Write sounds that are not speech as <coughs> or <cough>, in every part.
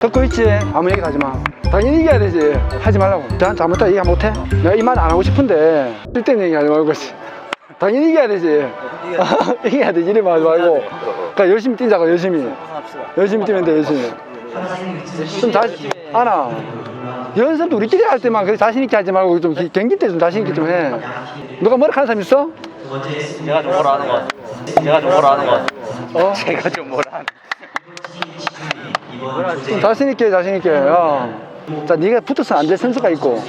듣고 있지? 아무 얘기 하지 마. 당연히 얘기해야 되지. 하지 말라고. 난 잘못했다 얘기 못해? 내가 이 말 안 하고 싶은데 쓸데있는 얘기 하지 말고. 씨. 당연히 얘기해야 되지. 얘기해야 <laughs> 되지. 이래 하지 말고. 그러니까 열심히 뛰자고 열심히. 열심히 뛰면 돼 열심히. 좀 자신 아나 연습도 우리끼리 할 때만 그렇게 자신 있게 하지 말고 좀 기- 경기 때 좀 자신 있게 좀 해. 누가 머리 하는 사람 있어? 제가 좀 뭐라 하는 것 같아. 제가 좀 뭐라 하는 것 같아. 어? 제가 좀 뭐라 하는 좀 자신 있게 자신 있게. 야. 자, 네가 붙어서 안 될 선수가 있고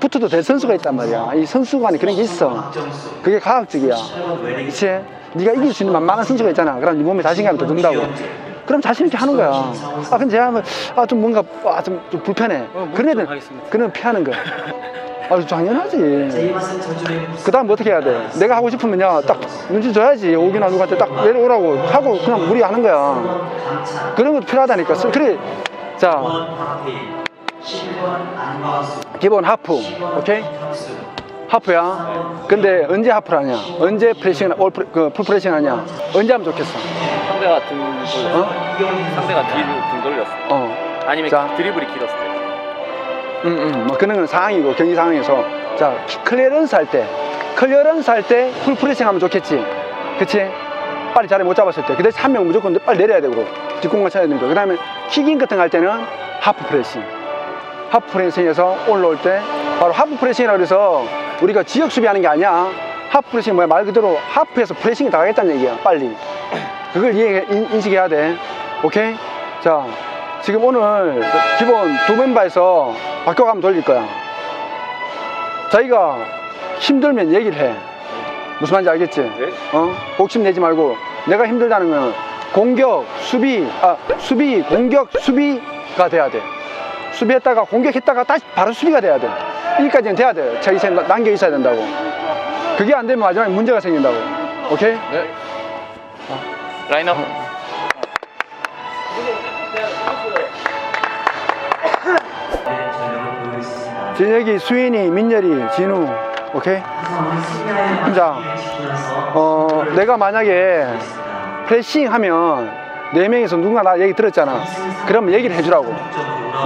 붙어도 될 선수가 있단 말이야. 이 선수 간에 그런 게 있어. 그게 과학적이야. 그렇지? 네가 이길 수 있는 만만한 선수가 있잖아. 그럼 네 몸에 자신감이 더 든다고. 그럼 자신 있게 하는 거야. 아, 근데 제가 하면 아, 좀 뭔가 아, 좀, 좀 불편해. 그런 애들 그런 피하는 거야. 아, 당연하지. 그 다음 어떻게 해야 돼? 내가 하고 싶으면요, 딱 눈치 줘야지. 오기나 누구한테 딱 내려오라고 하고 그냥 무리 하는 거야. 그런 것도 필요하다니까. 그래, 자, 기본 하프, 오케이? 하프야. 근데 언제 하프를 하냐? 언제 프레싱, 올 프레, 그, 풀 프레싱 하냐? 언제 하면 좋겠어? 상대가 등 돌렸어. 어? 상대가 뒤로 등 돌렸어. 어. 아니면 자. 드리블이 길었을 때. 응, 응. 뭐 그런 건 상황이고 경기 상황에서. 자 클리어런스 할 때 클리어런스 할 때 풀 프레싱 하면 좋겠지. 그치? 빨리 자리 못 잡았을 때. 그 대신 한명 무조건 빨리 내려야 되고 뒷공간 쳐야 되는 거그 다음에 킥인 같은 거 할 때는 하프 프레싱 하프 프레싱에서 올라올 때 바로 하프 프레싱이라고 해서 우리가 지역 수비하는 게 아니야. 하프 프레싱 뭐야? 말 그대로 하프에서 프레싱이 나가겠다는 얘기야 빨리. 그걸 이해, 인- 인식해야 돼. 오케이? 자 지금 오늘 기본 두 멤버에서 바꿔가면 돌릴 거야 자기가 힘들면 얘기를 해 무슨 말인지 알겠지? 네. 어? 욕심 내지 말고 내가 힘들다는 건 공격, 수비, 아 수비, 공격, 수비가 돼야 돼 수비했다가 공격했다가 다시 바로 수비가 돼야 돼 여기까지는 돼야 돼 자기 생 남겨 있어야 된다고 그게 안 되면 마지막에 문제가 생긴다고 오케이? 네. 라인업. 진혁이, 수인이, 민열이, 진우, 오케이? 자, 어, 내가 만약에 프레싱 하면 네 명이서 누군가 나 얘기 들었잖아. 그러면 얘기를 해주라고.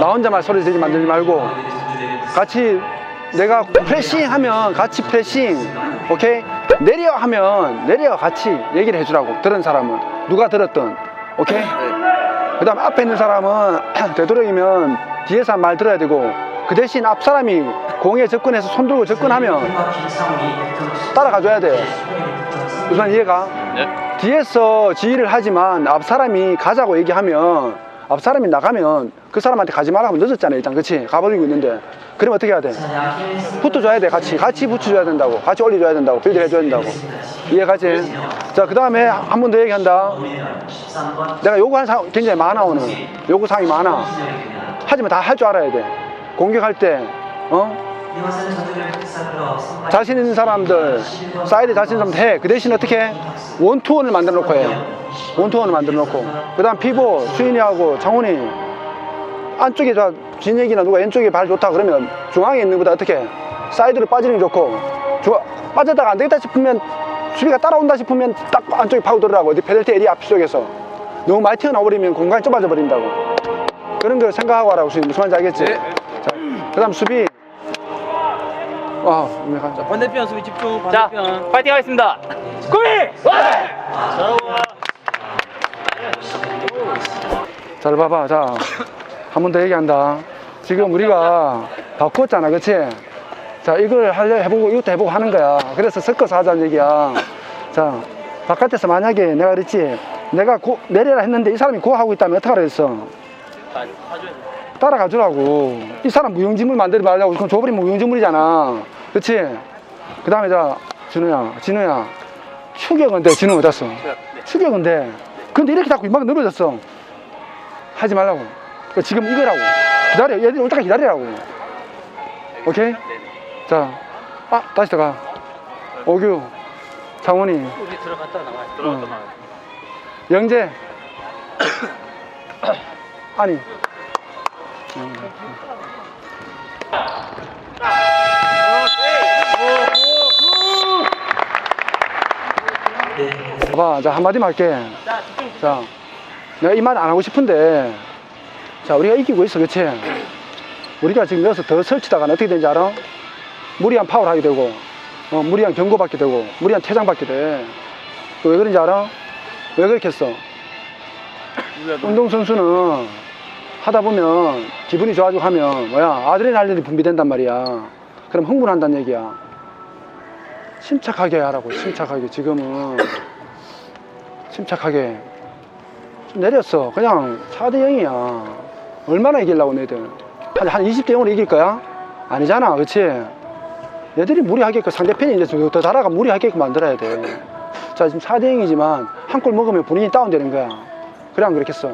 나 혼자만 소리 지르지 만들지 말고 같이 내가 프레싱 하면 같이 프레싱, 오케이? 내려 하면 내려 같이 얘기를 해주라고. 들은 사람은 누가 들었든, 오케이? 그 다음 앞에 있는 사람은 <clears throat> 되도록이면 뒤에서 말 들어야 되고 그 대신 앞 사람이 공에 접근해서 손 들고 접근하면 따라가 줘야 돼. 무슨 이해가? 네. 뒤에서 지휘를 하지만 앞 사람이 가자고 얘기하면 앞 사람이 나가면 그 사람한테 가지 말라고 늦었잖아 일단. 그치? 가버리고 있는데. 그러면 어떻게 해야 돼? 붙어줘야 돼 같이. 같이 붙여줘야 된다고. 같이 올려줘야 된다고. 빌드 해줘야 된다고. 이해가지? 자 그 다음에 한 번 더 얘기한다. 내가 요구하는 사항 굉장히 많아 오늘. 요구 사항이 많아. 하지만 다 할 줄 알아야 돼 공격할 때 어? 자신 있는 사람들 사이드 자신 있는 사람들 해 그 대신 어떻게 해? 원투원을 만들어 놓고 해 원투원을 만들어 놓고 그 다음 피보 수인이하고 장훈이 안쪽에 저 진혁이나 누가 왼쪽에 발 좋다 그러면 중앙에 있는 것보다 어떻게 해? 사이드로 빠지는 게 좋고 주- 빠졌다가 안 되겠다 싶으면 수비가 따라온다 싶으면 딱 안쪽에 파고들으라고 페널티 에리아 앞쪽에서 너무 많이 튀어나와버리면 공간이 좁아져 버린다고 그런 걸 생각하고 하라고 수인 무슨 말인지 알겠지? 자, 그 다음 수비 아, 네, 가자. 반대편 수비 집중 자, 반대편 파이팅 하겠습니다. 꾸미! 잘 봐봐. 자, 한 번 더 얘기한다. 지금 우리가 바꿨잖아. 그치? 자, 이걸 하려 해보고 이것도 해보고 하는 거야. 그래서 섞어서 하자는 얘기야. 자, 바깥에서 만약에 내가 그랬지. 내가 고, 내려라 했는데 이 사람이 고 하고 있다면 어떡하라 했어? 따라가 주라고. 이 사람 무용지물 만들지 말라고. 그건 줘버리면 무용지물이잖아. 그치? 그 다음에 자, 진우야, 진우야. 추격은 돼. 진우 어디 갔어? 추격은 돼. 근데 이렇게 자꾸 막 늘어졌어. 하지 말라고. 그러니까 지금 이거라고. 기다려. 얘들 올 때까지 기다리라고. 오케이? 자, 아, 다시 들어가. 오규, 장훈이, 우리 들어갔다 나가요 어. 영재. <coughs> 아니. 봐봐, 자, 한마디만 할게. 자, 내가 이 말 안 하고 싶은데, 자, 우리가 이기고 있어, 그치? 우리가 지금 여기서 더 설치다가 어떻게 되는지 알아? 무리한 파울 하게 되고, 어, 무리한 경고 받게 되고, 무리한 퇴장 받게 돼. 그 왜 그런지 알아? 왜 그렇게 했어? 운동선수는 하다 보면 기분이 좋아지고 하면 뭐야 아드레날린이 분비된단 말이야. 그럼 흥분한다는 얘기야. 침착하게 하라고 침착하게. 지금은 침착하게 좀 내렸어. 그냥 4대 0이야. 얼마나 이기려고 너희들? 한, 한 20대 0으로 이길 거야? 아니잖아 그치? 얘들이 무리하게끔 상대편이 이제 더 달아가 무리하게끔 만들어야 돼자 지금 4대 0이지만 한 골 먹으면 본인이 다운되는 거야 그래 안 그렇겠어?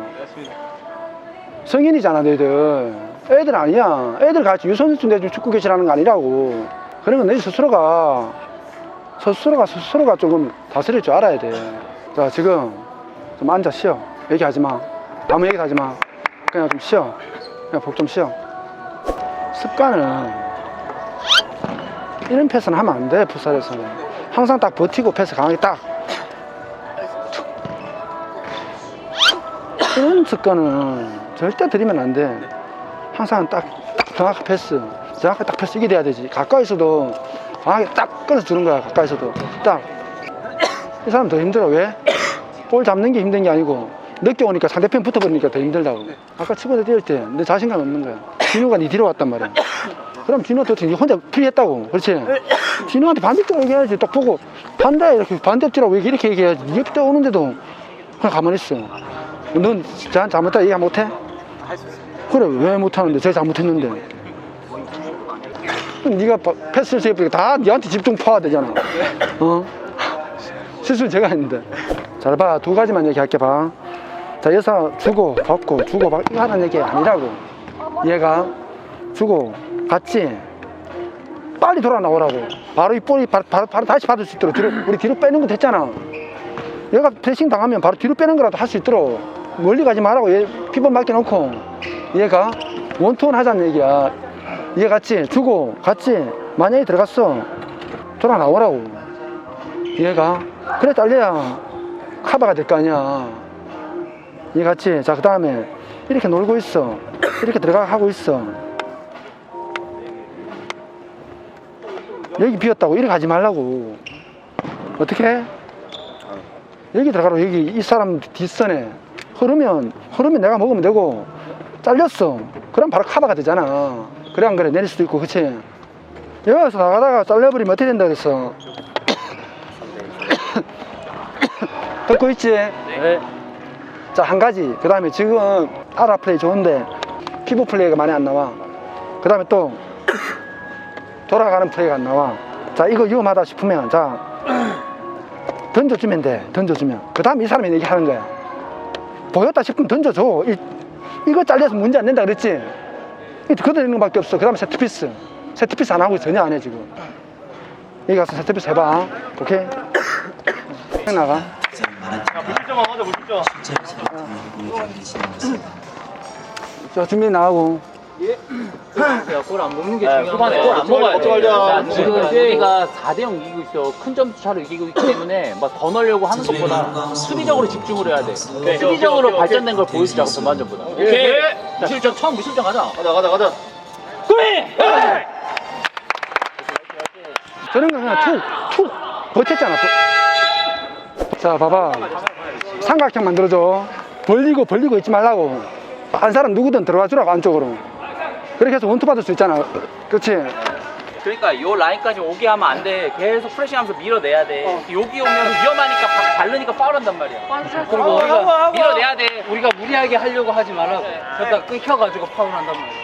성인이잖아 너희들. 애들 아니야. 애들 같이 유선수 내좀 축구 교실하는 거 아니라고. 그런 건 너희 스스로가 스스로가 스스로가 조금 다스릴 줄 알아야 돼자 지금 좀 앉아 쉬어. 얘기하지 마. 아무 얘기도 하지 마. 그냥 좀 쉬어. 그냥 복 좀 쉬어. 습관은 이런 패스는 하면 안돼 풋살에서는. 항상 딱 버티고 패스 강하게 딱 이런 습관은 절대 들이면 안 돼. 항상 딱, 딱 정확한 패스. 정확하게 딱 패스 이게 돼야 되지. 가까이서도 강하게 딱 끊어서 주는 거야. 가까이서도. 딱. 이 사람 더 힘들어. 왜? 볼 잡는 게 힘든 게 아니고 늦게 오니까 상대편 붙어버리니까 더 힘들다고. 아까 치고 뛸때내 자신감 없는 거야. 진우가 네 뒤로 왔단 말이야. 그럼 진우한테 어떻게 혼자 프리했다고. 그렇지? 진우한테 반대쪽 얘기해야지. 딱 보고 반대 이렇게 반대쪽이라고 이렇게 얘기해야지. 옆에 오는데도 그냥 가만히 있어. 넌 진짜 잘못했다 얘기 못해? 그래 왜 못하는데? 제가 잘못했는데. 네가 바- 패스를 세우니까 다 네한테 집중 퍼야 되잖아. 어? 실수는 제가 했는데. 잘 봐 두 가지만 얘기할게 봐자 여기서 주고 받고 주고 받고 이거 하는 얘기 아니라고. 얘가? 주고 받지? 빨리 돌아 나오라고. 바로 이 볼이 바로, 바로, 바로 다시 받을 수 있도록 뒤로, 우리 뒤로 빼는 거 됐잖아. 얘가 패싱 당하면 바로 뒤로 빼는 거라도 할 수 있도록 멀리 가지 말라고 얘 피번 맡겨놓고 얘가 원투원 하자는 얘기야. 얘 같이 주고 같이 만약에 들어갔어 돌아 나오라고. 얘가 그래 딸려야 카바가 될 거 아니야. 얘 같이 자 그 다음에 이렇게 놀고 있어. 이렇게 들어가 하고 있어. 여기 비었다고 이렇게 가지 말라고. 어떻게 해? 여기 들어가라 여기 이 사람 뒷선에 흐르면 흐르면 내가 먹으면 되고 잘렸어. 그럼 바로 카바가 되잖아. 그래 안 그래? 내릴 수도 있고 그치? 여기서 나가다가 잘려버리면 어떻게 된다 그랬어? <coughs> 듣고 있지? 네. 자 한 가지. 그 다음에 지금 아라 플레이 좋은데 피부 플레이가 많이 안 나와. 그 다음에 또 돌아가는 플레이가 안 나와. 자 이거 위험하다 싶으면 자 <coughs> 던져주면 돼. 던져주면. 그 다음 이 사람이 얘기하는 거야 보였다 싶으면 던져줘. 이, 이거 잘려서 문제 안 된다 그랬지? 그대로 있는 것밖에 없어. 그 다음에 세트피스 세트피스 안 하고 전혀 안 해 지금. 여기 가서 세트피스 해봐. 오케이? 형 나가. 자 준비 나가고 골 안 먹는 게 네, 중요한 후반에 거야. 골안 먹어야 돼. 자, 네. 지금 우리가 4대0 이기고 있어. 큰점 차로 이기고 있기 때문에 막 더 넣으려고 하는 것보다 수비적으로 집중을 해야 돼. 수비적으로 오케이, 오케이, 발전된 걸 보여주자고 전반전보다. 오케이. 자, 실점 처음 무실점 가자. 가자 가자 가자. 저런 거 그냥 툭 툭 버텼잖아 자 봐봐 삼각형 만들어줘 벌리고 벌리고 있지 말라고 한 사람 누구든 들어와 주라고 안쪽으로 그렇게 해서 원투 받을 수 있잖아 그렇지 그러니까 요 라인까지 오게 하면 안 돼. 계속 프레싱하면서 밀어내야 돼. 여기 오면 위험하니까 바- 바르니까 파울한단 말이야. 그리고 우리가 밀어내야 돼. 우리가 무리하게 하려고 하지 말라고. 그러다 끊겨가지고 파울한단 말이야.